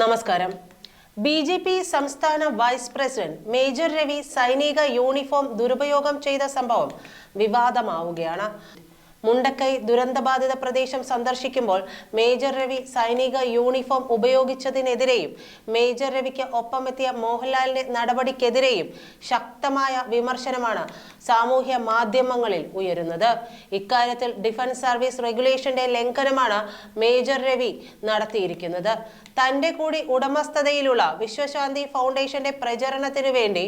നമസ്കാരം. B J P സംസ്ഥാന vice president major Ravi സൈനിക യൂണിഫോം ദുരുപയോഗം ചെയ്ത സംഭവം വിവാദമാവുകയാണ്. മുണ്ടക്കൈ ദുരന്തബാധിത പ്രദേശം സന്ദർശിക്കുമ്പോൾ മേജർ രവി സൈനിക യൂണിഫോം ഉപയോഗിച്ചതിനെതിരെയും മേജർ രവിക്ക് ഒപ്പമെത്തിയ മോഹൻലാലിന്റെ നടപടിക്കെതിരെയും ശക്തമായ വിമർശനമാണ് സാമൂഹ്യ മാധ്യമങ്ങളിൽ ഉയരുന്നത്. ഇക്കാര്യത്തിൽ ഡിഫൻസ് സർവീസ് റെഗുലേഷന്റെ ലംഘനമാണ് മേജർ രവി നടത്തിയിരിക്കുന്നത്. തന്റെ കൂടി ഉടമസ്ഥതയിലുള്ള വിശ്വശാന്തി ഫൗണ്ടേഷന്റെ പ്രചരണത്തിനു വേണ്ടി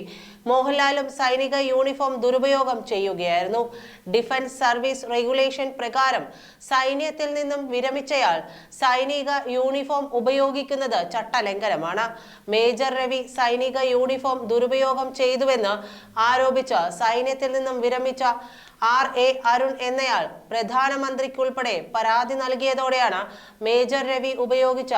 മോഹൻലാലും സൈനിക യൂണിഫോം ദുരുപയോഗം ചെയ്യുകയായിരുന്നു. ഡിഫൻസ് സർവീസ് റെഗുലേഷൻ പ്രകാരം സൈന്യത്തിൽ നിന്നും വിരമിച്ചയാൾ സൈനിക യൂണിഫോം ഉപയോഗിക്കുന്നത് ചട്ടലംഘനമാണ്. മേജർ രവി സൈനിക യൂണിഫോം ദുരുപയോഗം ചെയ്തുവെന്ന് ആരോപിച്ച് സൈന്യത്തിൽ നിന്നും വിരമിച്ച ആർ എ അരുൺ എന്നയാൾ പ്രധാനമന്ത്രിക്കുൾപ്പെടെ പരാതി നൽകിയതോടെയാണ് മേജർ രവി ഉപയോഗിച്ച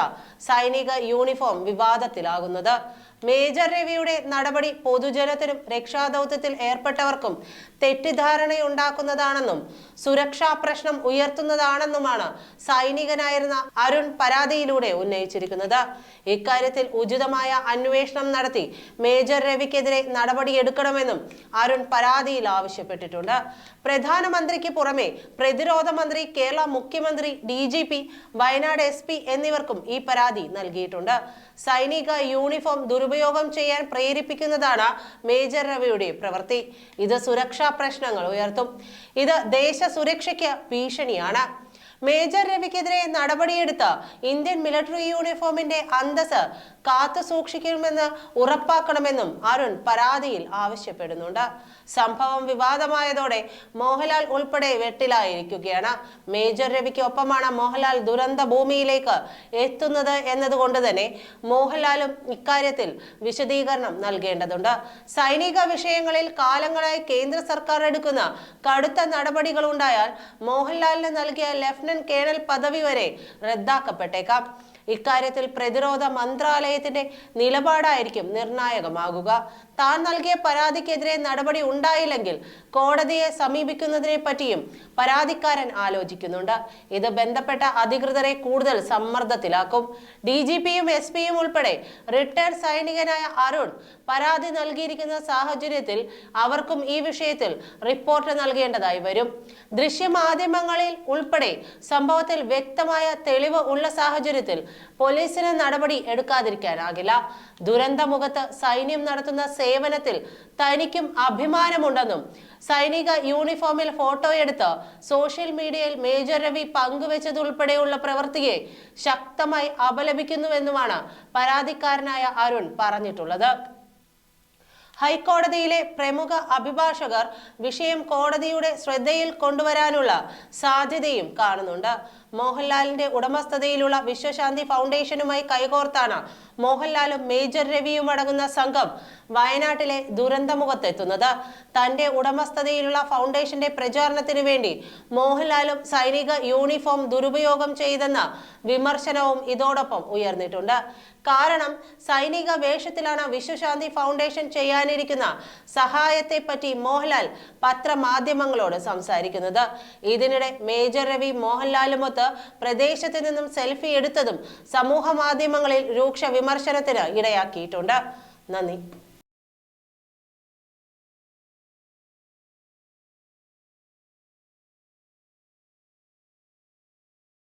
സൈനിക യൂണിഫോം വിവാദത്തിലാകുന്നത്. മേജർ രവിയുടെ നടപടി പൊതുജനത്തിനും രക്ഷാദൌത്യത്തിൽ ഏർപ്പെട്ടവർക്കും തെറ്റിദ്ധാരണയുണ്ടാക്കുന്നതാണെന്നും സുരക്ഷാ പ്രശ്നം ഉയർത്തുന്നതാണെന്നുമാണ് സൈനികനായിരുന്ന അരുൺ പരാതിയിലൂടെ ഉന്നയിച്ചിരിക്കുന്നത്. ഇക്കാര്യത്തിൽ ഉചിതമായ അന്വേഷണം നടത്തി മേജർ രവിക്കെതിരെ നടപടിയെടുക്കണമെന്നും അരുൺ പരാതിയിൽ ആവശ്യപ്പെട്ടിട്ടുണ്ട്. പ്രധാനമന്ത്രിക്ക് പുറമെ പ്രതിരോധ മന്ത്രി കേരള മുഖ്യമന്ത്രി D G P Wayanad S P എന്നിവർക്കും ഈ പരാതി നൽകിയിട്ടുണ്ട്. സൈനിക യൂണിഫോം ദുരുപയോഗം ചെയ്യാൻ പ്രേരിപ്പിക്കുന്നതാണ് മേജർ രവിയുടെ പ്രവൃത്തി. ഇത് സുരക്ഷാ പ്രശ്നങ്ങൾ ഉയർത്തും. ഇത് ദേശ സുരക്ഷയ്ക്ക് ഭീഷണിയാണ്. മേജർ രവിക്കെതിരെ നടപടിയെടുത്ത് ഇന്ത്യൻ മിലിറ്ററി യൂണിഫോമിന്റെ അന്തസ് കാത്തു സൂക്ഷിക്കുമെന്ന് ഉറപ്പാക്കണമെന്നും അരുൺ പരാതിയിൽ ആവശ്യപ്പെടുന്നുണ്ട്. സംഭവം വിവാദമായതോടെ മോഹൻലാൽ ഉൾപ്പെടെ വെട്ടിലായിരിക്കുകയാണ്. മേജർ രവിക്ക് ഒപ്പമാണ് മോഹൻലാൽ ദുരന്ത ഭൂമിയിലേക്ക് എത്തുന്നത് എന്നതുകൊണ്ട് തന്നെ മോഹൻലാലും ഇക്കാര്യത്തിൽ വിശദീകരണം നൽകേണ്ടതുണ്ട്. സൈനിക വിഷയങ്ങളിൽ കാലങ്ങളായി കേന്ദ്ര സർക്കാർ എടുക്കുന്ന കടുത്ത നടപടികൾ ഉണ്ടായാൽ മോഹൻലാലിന് നൽകിയ ലഫ്റ്റനന്റ് കേണൽ പദവി വരെ റദ്ദാക്കപ്പെട്ടേക്കാം. ഇക്കാര്യത്തിൽ പ്രതിരോധ മന്ത്രാലയത്തിന്റെ നിലപാടായിരിക്കും നിർണായകമാകുക. താൻ നൽകിയ പരാതിക്കെതിരെ നടപടി ഉണ്ടായില്ലെങ്കിൽ കോടതിയെ സമീപിക്കുന്നതിനെ പറ്റിയും പരാതിക്കാരൻ ആലോചിക്കുന്നുണ്ട്. ഇത് ബന്ധപ്പെട്ട അധികൃതരെ കൂടുതൽ സമ്മർദ്ദത്തിലാക്കും. ഡി ജി പിയും എസ് പിയും ഉൾപ്പെടെ റിട്ടയർഡ് സൈനികനായ അരുൺ പരാതി നൽകിയിരിക്കുന്ന സാഹചര്യത്തിൽ അവർക്കും ഈ വിഷയത്തിൽ റിപ്പോർട്ട് നൽകേണ്ടതായി വരും. ദൃശ്യമാധ്യമങ്ങളിൽ ഉൾപ്പെടെ സംഭവത്തിൽ വ്യക്തമായ തെളിവ് ഉള്ള സാഹചര്യത്തിൽ പോലീസിന് നടപടി എടുക്കാതിരിക്കാനാകില്ല. ദുരന്തമുഖത്ത് സൈന്യം നടത്തുന്ന സേവനത്തിൽ തനിക്കും അഭിമാനമുണ്ടെന്നും സൈനിക യൂണിഫോമിൽ ഫോട്ടോയെടുത്ത് സോഷ്യൽ മീഡിയയിൽ മേജർ രവി പങ്കുവച്ചതുൾപ്പെടെയുള്ള പ്രവൃത്തിയെ ശക്തമായി അപലപിക്കുന്നുവെന്നുമാണ് പരാതിക്കാരനായ അരുൺ പറഞ്ഞിട്ടുള്ളത്. ഹൈക്കോടതിയിലെ പ്രമുഖ അഭിഭാഷകർ വിഷയം കോടതിയുടെ ശ്രദ്ധയിൽ കൊണ്ടുവരാനുള്ള സാധ്യതയും കാണുന്നുണ്ട്. മോഹൻലാലിന്റെ ഉടമസ്ഥതയിലുള്ള വിശ്വശാന്തി ഫൗണ്ടേഷനുമായി കൈകോർത്താണ് മോഹൻലാലും മേജർ രവിയും അടങ്ങുന്ന സംഘം വയനാട്ടിലെ ദുരന്തമുഖത്തെത്തുന്നത്. തന്റെ ഉടമസ്ഥതയിലുള്ള ഫൗണ്ടേഷന്റെ പ്രചാരണത്തിനു വേണ്ടി മോഹൻലാലും സൈനിക യൂണിഫോം ദുരുപയോഗം ചെയ്തെന്ന വിമർശനവും ഇതോടൊപ്പം ഉയർന്നിട്ടുണ്ട്. കാരണം സൈനിക വേഷത്തിലാണ് വിശ്വശാന്തി ഫൗണ്ടേഷൻ ചെയ്യാനിരിക്കുന്ന സഹായത്തെ പറ്റി മോഹൻലാൽ പത്രമാധ്യമങ്ങളോട് സംസാരിക്കുന്നത്. ഇതിനിടെ മേജർ രവി മോഹൻലാലുമൊത്ത് പ്രദേശത്ത് നിന്നും സെൽഫി എടുത്തതും സമൂഹ മാധ്യമങ്ങളിൽ രൂക്ഷ വിമർശനത്തിന് ഇടയാക്കിയിട്ടുണ്ട്. നന്ദി.